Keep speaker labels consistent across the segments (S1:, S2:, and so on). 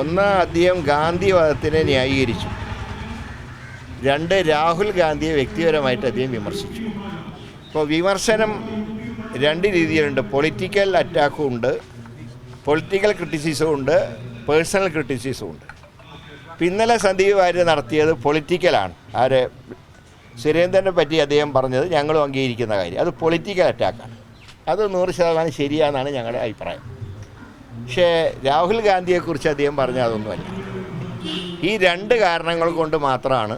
S1: ഒന്ന് അദ്ദേഹം ഗാന്ധിവാദത്തിനെ ന്യായീകരിച്ചു. രണ്ട് രാഹുൽ ഗാന്ധിയെ വ്യക്തിപരമായിട്ട് അദ്ദേഹം വിമർശിച്ചു. അപ്പോൾ വിമർശനം രണ്ട് രീതിയിലുണ്ട്. പൊളിറ്റിക്കൽ അറ്റാക്കും ഉണ്ട്. പൊളിറ്റിക്കൽ ക്രിറ്റിസിസും ഉണ്ട്. പേഴ്സണൽ ക്രിറ്റിസിസും ഉണ്ട്. പിന്നലെ സന്ദീപ് വാര്യർ നടത്തിയത് പൊളിറ്റിക്കലാണ് ആര്? സുരേന്ദ്രനെ പറ്റി അദ്ദേഹം പറഞ്ഞത് ഞങ്ങളും അംഗീകരിക്കുന്ന കാര്യം. അത് പൊളിറ്റിക്കൽ അറ്റാക്കാണ് അത് നൂറ് ശതമാനം ശരിയാണെന്നാണ് ഞങ്ങളുടെ അഭിപ്രായം. പക്ഷേ രാഹുൽ ഗാന്ധിയെക്കുറിച്ച് അദ്ദേഹം പറഞ്ഞ അതൊന്നുമല്ല ഈ രണ്ട് കാരണങ്ങൾ കൊണ്ട് മാത്രമാണ്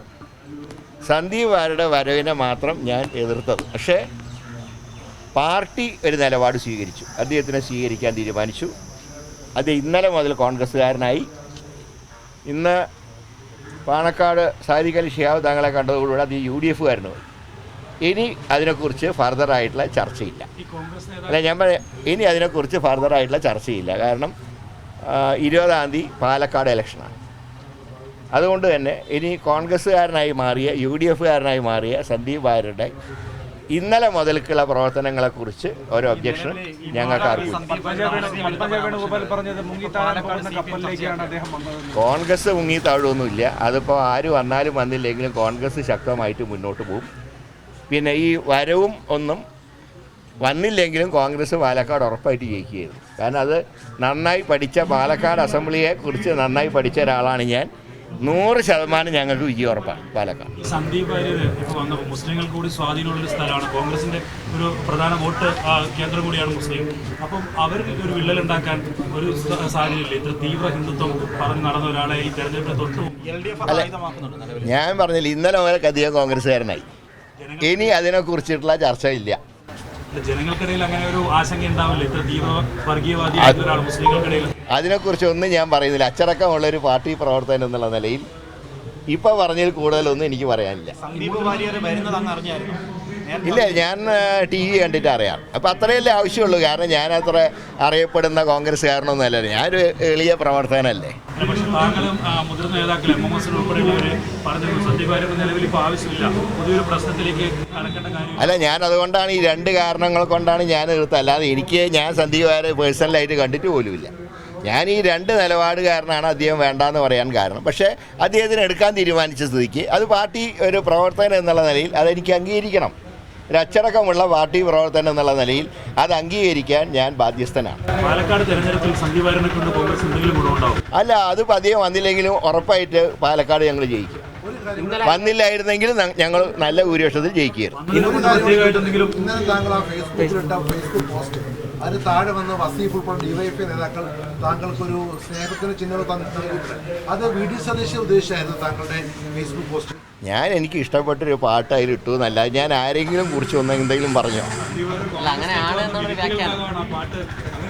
S1: സന്ദീപ് വാരുടെ വരവിനെ മാത്രം ഞാൻ എതിർത്തത്. പക്ഷേ പാർട്ടി ഒരു നിലപാട് സ്വീകരിച്ചു. അദ്ദേഹത്തിനെ സ്വീകരിക്കാൻ തീരുമാനിച്ചു. അത് ഇന്നലെ മുതൽ കോൺഗ്രസ്സുകാരനായി. ഇന്ന് പാണക്കാട് സാരിക് അലി ഷിഹാബ് തങ്ങളെ കണ്ടതോടുകൂടി അത് യു ഡി എഫുകാരനുമായി ഇനി അതിനെക്കുറിച്ച് ഫർദറായിട്ടുള്ള ചർച്ചയില്ല. അല്ല ഞാൻ പറയാം ഇനി അതിനെക്കുറിച്ച് ഫർദറായിട്ടുള്ള ചർച്ചയില്ല. കാരണം ഇരുപതാം തീയതി പാലക്കാട് ഇലക്ഷനാണ് അതുകൊണ്ട് തന്നെ ഇനി കോൺഗ്രസ്സുകാരനായി മാറിയ യു ഡി എഫുകാരനായി മാറിയ സന്ദീപ് വാര്യരുടെ ഇന്നലെ മുതൽക്കുള്ള പ്രവർത്തനങ്ങളെക്കുറിച്ച് ഒരു ഒബ്ജക്ഷൻ ഞങ്ങൾക്ക്
S2: വന്നത്.
S1: കോൺഗ്രസ് മുങ്ങി താഴൊന്നുമില്ല. അതിപ്പോൾ ആര് വന്നാലും വന്നില്ലെങ്കിലും കോൺഗ്രസ് ശക്തമായിട്ട് മുന്നോട്ട് പോകും. പിന്നെ ഈ വരവും ഒന്നും വന്നില്ലെങ്കിലും കോൺഗ്രസ് പാലക്കാട് ഉറപ്പായിട്ട് ജയിക്കുകയായിരുന്നു. കാരണം അത് നന്നായി പഠിച്ച പാലക്കാട് അസംബ്ലിയെ കുറിച്ച് നന്നായി പഠിച്ച ഒരാളാണ് ഞാൻ. നൂറ് ശതമാനം ഞങ്ങൾക്ക് വിജയം ഉറപ്പാണ് പാലക്കാട്.
S3: സന്ദീപ് ഇപ്പോൾ വന്നപ്പോൾ മുസ്ലിങ്ങൾക്ക് കൂടി സ്വാധീനമുള്ളൊരു സ്ഥലമാണ്. കോൺഗ്രസിന്റെ ഒരു പ്രധാന വോട്ട് കേന്ദ്രം കൂടിയാണ് മുസ്ലിം. അപ്പം അവർക്ക് ഒരു വിള്ളൽ ഉണ്ടാക്കാൻ ഒരു സാഹചര്യമില്ല? ഇത്ര തീവ്ര ഹിന്ദുത്വം പറഞ്ഞ് നടന്ന ഒരാളെ ഈ തെരഞ്ഞെടുപ്പിന് തൊട്ട്
S1: ഞാൻ പറഞ്ഞില്ല ഇന്നലെ വരെ അധികം കോൺഗ്രസ്സുകാരനായി. ഇനി അതിനെക്കുറിച്ചിട്ടുള്ള ചർച്ചയില്ല.
S3: ജനങ്ങൾക്കിടയിൽ അങ്ങനെ ഒരു ആശങ്ക ഉണ്ടാവില്ല. ഇത്ര തീവ്ര വർഗീയവാദിയായിട്ടുള്ള ഒരാൾ മുസ്ലിങ്ങൾക്കിടയിൽ.
S1: അതിനെക്കുറിച്ചൊന്നും ഞാൻ പറയുന്നില്ല. അച്ചടക്കമുള്ള ഒരു പാർട്ടി പ്രവർത്തകൻ എന്നുള്ള നിലയിൽ ഇപ്പൊ പറഞ്ഞതിൽ കൂടുതലൊന്നും എനിക്ക് പറയാനില്ല.
S4: സന്ദീപ് വാര്യർ വരുന്നത് അങ്ങ് അറിഞ്ഞായിരുന്നു?
S1: ഇല്ല ഞാൻ ടി വി കണ്ടിട്ട് അറിയാം. അപ്പോൾ അത്രയല്ലേ ആവശ്യമുള്ളൂ. കാരണം ഞാൻ അത്ര അറിയപ്പെടുന്ന കോൺഗ്രസ്സുകാരനൊന്നും അല്ല. ഞാനൊരു എളിയ പ്രവർത്തകനല്ലേ.
S3: അല്ല, പക്ഷെ താങ്കളും ആ, മുതിർന്ന നേതാക്കൾ എം എം എസ് ഉൾപ്പെടെയുള്ളവർ പറഞ്ഞിരുന്നു സന്ദീപ് നിലവിൽ ഇപ്പോൾ ആവശ്യമില്ല. പുതിയൊരു പ്രശ്നത്തിലേക്ക് കടക്കേണ്ട കാര്യം
S1: അല്ല ഞാൻ അതുകൊണ്ടാണ് ഈ രണ്ട് കാരണങ്ങൾ കൊണ്ടാണ് ഞാൻ എതിർത്തത് അല്ലാതെ എനിക്ക് ഞാൻ സന്ദീപ് വാര്യ പേഴ്സണലായിട്ട് കണ്ടിട്ട് പോലുമില്ല. ഞാൻ ഈ രണ്ട് നിലപാട് കാരണമാണ് അദ്ദേഹം വേണ്ടാന്ന് പറയാൻ കാരണം. പക്ഷേ അദ്ദേഹത്തിന് എടുക്കാൻ തീരുമാനിച്ച സ്ഥിതിക്ക് അത് പാർട്ടി ഒരു പ്രവർത്തകൻ എന്നുള്ള നിലയിൽ അതെനിക്ക് അംഗീകരിക്കണം. ഒരു അച്ചടക്കമുള്ള പാർട്ടി പ്രവർത്തനം എന്നുള്ള നിലയിൽ അത് അംഗീകരിക്കാൻ ഞാൻ ബാധ്യസ്ഥനാണ്.
S3: പാലക്കാട് തെരഞ്ഞെടുപ്പിൽ കൊണ്ട് കോൺഗ്രസ് എന്തെങ്കിലും ഗുണമുണ്ടാവും
S1: അല്ല അത് പതിയെ വന്നില്ലെങ്കിലും ഉറപ്പായിട്ട് പാലക്കാട് ഞങ്ങൾ ജയിക്കും. വന്നില്ലായിരുന്നെങ്കിൽ ഞങ്ങൾ നല്ല ഭൂരിപക്ഷത്തിൽ ജയിക്കുകയായിരുന്നു
S5: അതിന് താഴെ വന്ന് വസീഫ് ഉൾപ്പെടെ ഡിവൈഎഫ്ഐ നേതാക്കൾ താങ്കൾക്കൊരു സ്നേഹത്തിന് ചിഹ്നം തന്നിട്ടുണ്ട്. അത് വി ഡി സതീശ് ഉദ്ദേശിച്ചായിരുന്നു താങ്കളുടെ ഫേസ്ബുക്ക് പോസ്റ്റ്
S1: ഞാൻ എനിക്ക് ഇഷ്ടപ്പെട്ടൊരു പാട്ട് അതിൽ ഇട്ടു എന്നല്ല ഞാൻ ആരെങ്കിലും കുറിച്ച് ഒന്ന് എന്തെങ്കിലും പറഞ്ഞോ?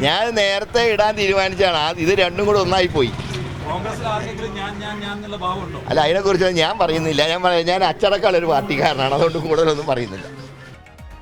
S1: ഞാൻ നേരത്തെ ഇടാൻ തീരുമാനിച്ചാണ് ഇത് രണ്ടും കൂടെ ഒന്നായി പോയി
S3: കോൺഗ്രസിൽ ആർക്കെങ്കിലും ഞാൻ ഞാൻ ഞാൻ എന്നുള്ള ഭാവമുണ്ടോ
S1: അല്ല അതിനെക്കുറിച്ച് ഞാൻ പറയുന്നില്ല. ഞാൻ പറയാം ഞാൻ അച്ചടക്കമുള്ള ഒരു പാർട്ടിക്കാരനാണ്. അതുകൊണ്ട് കൂടുതലൊന്നും പറയുന്നില്ല.